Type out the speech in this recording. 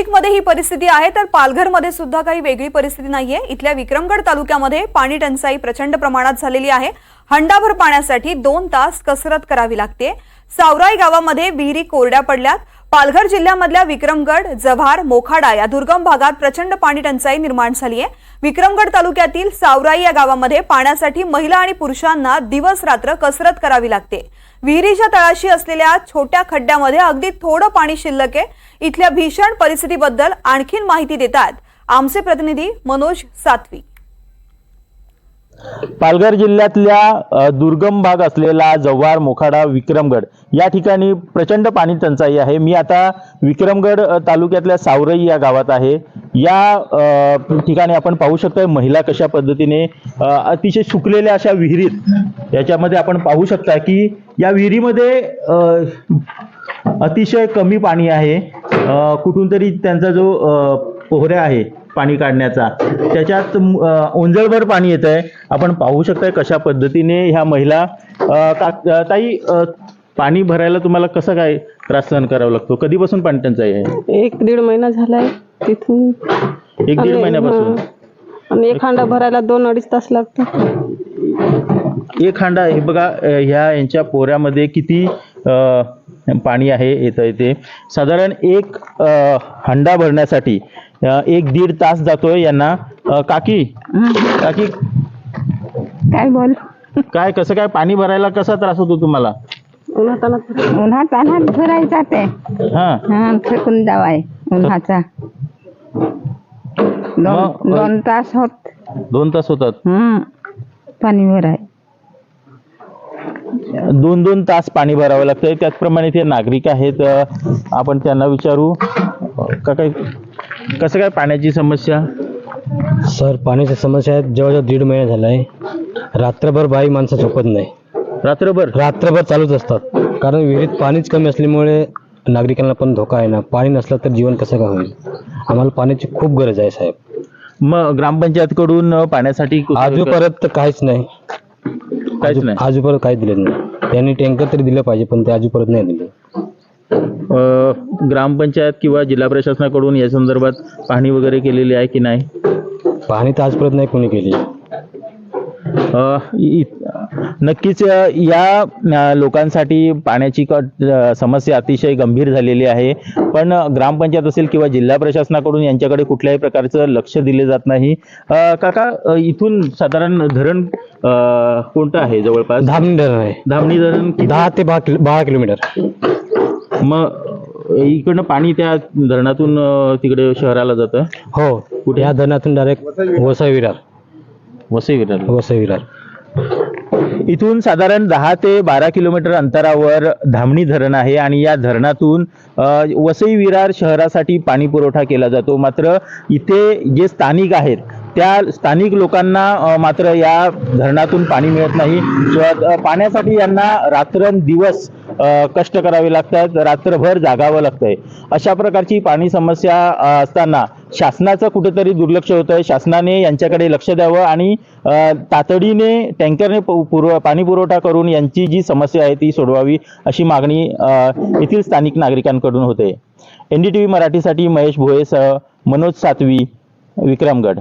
नाशिकमध्ये ही परिस्थिती आहे तर पालघरमध्ये सुद्धा काही वेगळी परिस्थिती नाहीये. इथल्या विक्रमगड तालुक्यामध्ये पाणी टंचाई प्रचंड प्रमाणात झालेली आहे. हंडाभर पाण्यासाठी दोन तास कसरत करावी लागते सावराई गावामध्ये विहिरी कोरड्या पडल्यात. पालघर जिल्ह्यामधल्या विक्रमगड जव्हार मोखाडा या दुर्गम भागात प्रचंड पाणी टंचाई निर्माण झाली आहे. विक्रमगड तालुक्यातील सावराई या गावामध्ये पाण्यासाठी महिला आणि पुरुषांना दिवस रात्र कसरत करावी लागते. विहिरीच्या तळाशी असलेल्या छोट्या खड्ड्यामध्ये अगदी थोडं पाणी शिल्लक आहे. इथल्या भीषण परिस्थितीबद्दल आणखीन माहिती देतात आमचे प्रतिनिधी मनोज सातवी पालघर जिल्ह्यातल्या दुर्गम भाग असलेला जव्हार मोखाडा विक्रमगड या ठिकाणी प्रचंड पाणी टंचाई आहे. मी आता विक्रमगड तालुक्यातल्या सावरई या गावात आहे. या ठिकाणी आपण पाहू शकतोय महिला कशा पद्धतीने अतिशय सुकलेल्या अशा विहिरीत याच्यामध्ये आपण पाहू शकता की या विहिरीमध्ये अतिशय कमी पाणी आहे. कुठून तरी त्यांचा जो पोहऱ्या आहे पाणी काढण्याचा. त्याच्यात ओंजळभर पाणी येत आहे आपण पाहू शकताय कशा पद्धतीने ह्या महिला का- ताई पाणी भरायला तुम्हाला कसं काय त्रास सहन करावा लागतो? कधीपासून पाणी टंचाई आहे? एक दीड महिना झालाय तिथून. एक दीड महिन्यापासून. आणि एक हांडा भरायला दोन अडीच तास लागतात. एक हांडा हे बघा ह्या यांच्या पोऱ्यामध्ये किती पाणी आहे येतं येते साधारण एक हंडा भरण्यासाठी एक दीड तास जातोय यांना. काकी काकी काय बोल? काय कसं काय? पाणी भरायला कसा त्रास होतो तुम्हाला? उन्हात अनात भरायचा ते हा. फेकून जावाय उन्हाचा. दोन तास होत. दोन तास होतात. पाणी भराय. दोन दोन तास पाणी भरावं लागतंय. त्याचप्रमाणे ते नागरिक आहेत. आपण त्यांना विचारू. का काय कसं काय पाण्याची समस्या? सर पाण्याची समस्या आहे जवळजवळ दीड महिना झाला आहे रात्रभर बाई माणसं झोपत नाही. रात्रभर? रात्रभर चालूच असतात. कारण विहिरीत पाणीच कमी असल्यामुळे नागरिकांना पण धोका आहे ना. पाणी नसलं तर जीवन कसं काय होईल? आम्हाला पाण्याची खूप गरज आहे साहेब. मग ग्रामपंचायतकडून पाण्यासाठी आजूपर्यंत काहीच नाही. काहीच नाही. आजूपर्यंत काहीच दिलं नाही. त्यांनी टँकर तरी दिलं पाहिजे पण ते आजूपर्यंत नाही दिले. अ, ग्रामपंचायत किंवा जिल्हा प्रशासनाकडून या संदर्भात पाहणी वगैरे केलेली आहे की नाही? पाहणी तर आजपर्यंत नाही कोणी केली. अ, इ- नक्कीच या लोकांसाठी पाण्याची समस्या अतिशय गंभीर झालेली आहे. पण ग्रामपंचायत असेल किंवा जिल्हा प्रशासनाकडून यांच्याकडे कुठल्याही प्रकारचं लक्ष दिले जात नाही. काका इथून साधारण धरण कोणतं आहे जवळपास? धामणी धरण आहे. धामणी धरण दहा ते बारा किलो बारा किलोमीटर. मग इकडनं पाणी त्या धरणातून तिकडे शहराला जातं? हो कुठे? या धरणातून डायरेक्ट वसई विरार. वसई विरार. वसई विरार. इथून साधारण दहा ते बारा किलोमीटर अंतरावर धामणी धरण आहे आणि या धरणातून वसई विरार शहरासाठी पाणी पुरवठा केला जातो. मात्र इथे जे स्थानिक आहेत त्या स्थानिक लोकांना मात्र या धरणातून पाणी मिळत नाही. पाण्यासाठी यांना रात्रंदिवस कष्ट करावे लागतात रात्रभर जागावं लागतंय. अशा प्रकारची पाणी समस्या असताना शासनाचं कुठेतरी दुर्लक्ष होत आहे शासनाने यांच्याकडे लक्ष द्यावं आणि तातडीने टँकरने पुरव पाणी पुरवठा करून यांची जी समस्या आहे ती सोडवावी अशी मागणी येथील स्थानिक नागरिकांकडून होते. एन डी टी व्ही मराठीसाठी महेश भोयेसह मनोज सातवी विक्रमगड.